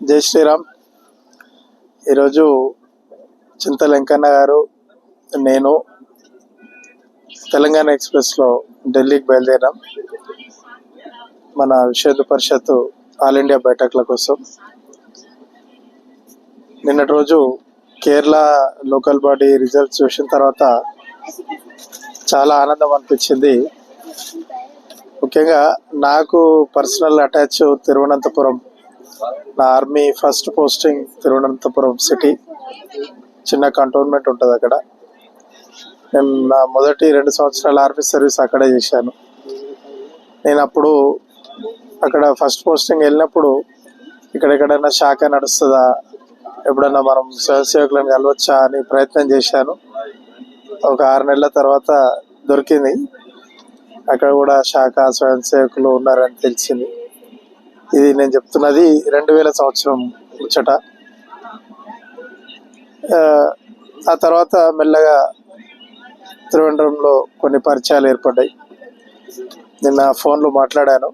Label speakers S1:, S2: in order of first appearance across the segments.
S1: జై శ్రీరామ్. ఈరోజు చింత వెంకన్న గారు నేను తెలంగాణ ఎక్స్ప్రెస్లో ఢిల్లీకి బయలుదేరాం. మన విషేద పరిషత్ ఆల్ ఇండియా బైఠక్ల కోసం. నిన్నటి రోజు కేరళ లోకల్ బాడీ రిజల్ట్స్ చూసిన తర్వాత చాలా ఆనందం అనిపించింది. ముఖ్యంగా నాకు పర్సనల్ అటాచ్ తిరువనంతపురం నా army first posting Thiruvananthapuram city. చిన్న కంటోన్మెంట్ ఉంటుంది అక్కడ. నేను నా మొదటి రెండు సంవత్సరాల ఆర్మీ సర్వీస్ అక్కడే చేశాను. నేను అప్పుడు అక్కడ ఫస్ట్ పోస్టింగ్ వెళ్ళినప్పుడు ఇక్కడ ఎక్కడైనా శాఖ నడుస్తుందా? ఎప్పుడన్నా మనం స్వయంసేవకులను కలవచ్చా అని ప్రయత్నం చేశాను. ఒక ఆరు నెలల తర్వాత దొరికింది. అక్కడ కూడా శాఖ స్వయం సేవకులు ఉన్నారని తెలిసింది. ఇది నేను చెప్తున్నది రెండు వేల సంవత్సరం ముచ్చట. ఆ, తర్వాత మెల్లగా త్రివేంద్రంలో కొన్ని పరిచయాలు ఏర్పడ్డాయి. నిన్న ఫోన్లో మాట్లాడాను.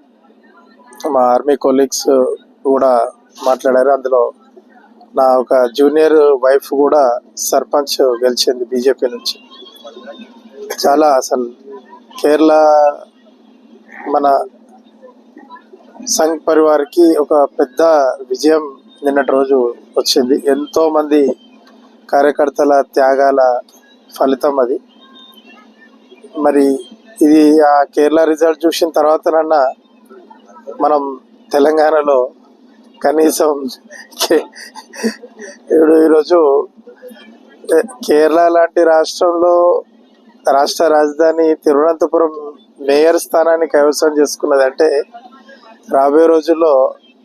S1: మా ఆర్మీ కొలీగ్స్ కూడా మాట్లాడారు. అందులో నా ఒక జూనియర్ వైఫ్ కూడా సర్పంచ్ గెలిచింది బీజేపీ నుంచి. చాలా అసలు కేరళ మన సంఘ్ పరివార్కి ఒక పెద్ద విజయం నిన్నటి రోజు వచ్చింది. ఎంతో మంది కార్యకర్తల త్యాగాల ఫలితం అది. మరి ఇది ఆ కేరళ రిజల్ట్ చూసిన తర్వాతనన్నా మనం తెలంగాణలో కనీసం కే- ఈరోజు కేరళ లాంటి రాష్ట్రంలో రాష్ట్ర రాజధాని తిరువనంతపురం మేయర్ స్థానాన్ని కైవసం చేసుకున్నది అంటే రాబోయే రోజుల్లో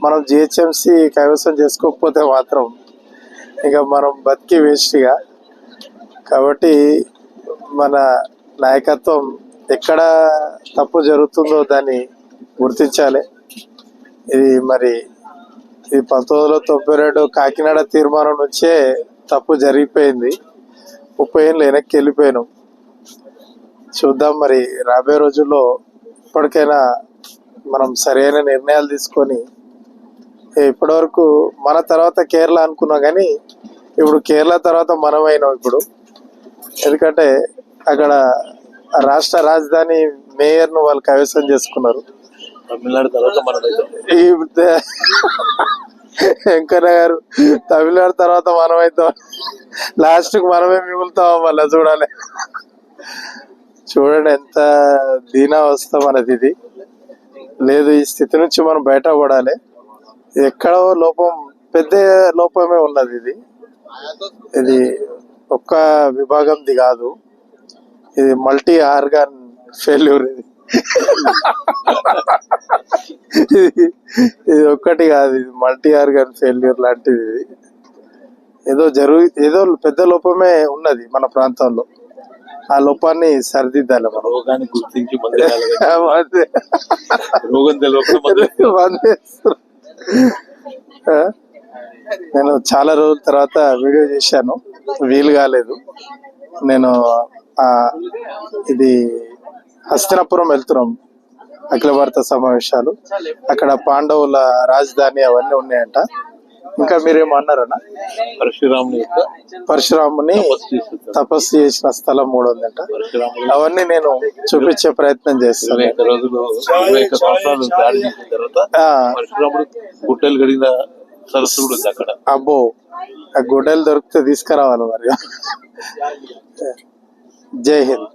S1: మనం జిహెచ్ఎంసి కైవసం చేసుకోకపోతే మాత్రం ఇక మనం బతికి వేస్ట్గా. కాబట్టి మన నాయకత్వం ఎక్కడ తప్పు జరుగుతుందో దాన్ని గుర్తించాలి. ఇది మరి ఇది పంతొమ్మిది వందల తొంభై రెండు కాకినాడ తీర్మానం నుంచే తప్పు జరిగిపోయింది. ముప్పై ఏళ్ళు వెనక్కి వెళ్ళిపోయాను. చూద్దాం మరి రాబోయే రోజుల్లో ఇప్పటికైనా మనం సరైన నిర్ణయాలు తీసుకొని ఇప్పటివరకు మన తర్వాత కేరళ అనుకున్నాం కానీ ఇప్పుడు కేరళ తర్వాత మనమైనాం ఇప్పుడు. ఎందుకంటే అక్కడ రాష్ట్ర రాజధాని మేయర్ను వాళ్ళు కైవసం చేసుకున్నారు.
S2: తమిళనాడు తర్వాత
S1: వెంకన్న గారు తమిళనాడు తర్వాత మనమైతాం. లాస్ట్కు మనమే మిగులుతాం మళ్ళీ చూడాలి. చూడండి ఎంత దీనావస్థ మనది ఇది. లేదు ఈ స్థితి నుంచి మనం బయటపడాలి. ఎక్కడో లోపం పెద్ద లోపమే ఉన్నది ఇది. ఇది ఒక్క విభాగంది కాదు. ఇది మల్టీ ఆర్గాన్ ఫెయిల్యూర్ ఇది. ఇది ఒక్కటి కాదు ఇది మల్టీ ఆర్గాన్ ఫెయిల్యూర్ లాంటిది ఇది. ఏదో జరుగు ఏదో పెద్ద లోపమే ఉన్నది మన ప్రాంతంలో. ఆ లోపాన్ని సరిదిద్దాలి మనం.
S2: రోగాన్ని గుర్తించి. రోగం?
S1: నేను చాలా రోజుల తర్వాత వీడియో చేశాను. వీలు కాలేదు. నేను ఆ ఇది హస్తినాపురం వెళ్తున్నాం. అఖిల భారత సమావేశాలు. అక్కడ పాండవుల రాజధాని అవన్నీ ఉన్నాయంట. ఇంకా మీరేమో అన్నారన్నా
S2: పరశురాముని యొక్క
S1: పరశురాముని
S2: తపస్సు చేసిన
S1: స్థలం. కూడా ఉందంట అవన్నీ నేను చూపించే ప్రయత్నం చేస్తాను.
S2: పరశురాముడు గుట్టలు గడిగిన సరస్సు కూడా అక్కడ.
S1: అబ్బో ఆ గుడ్డలు దొరికితే తీసుకురావాలి మరి. జై హింద్.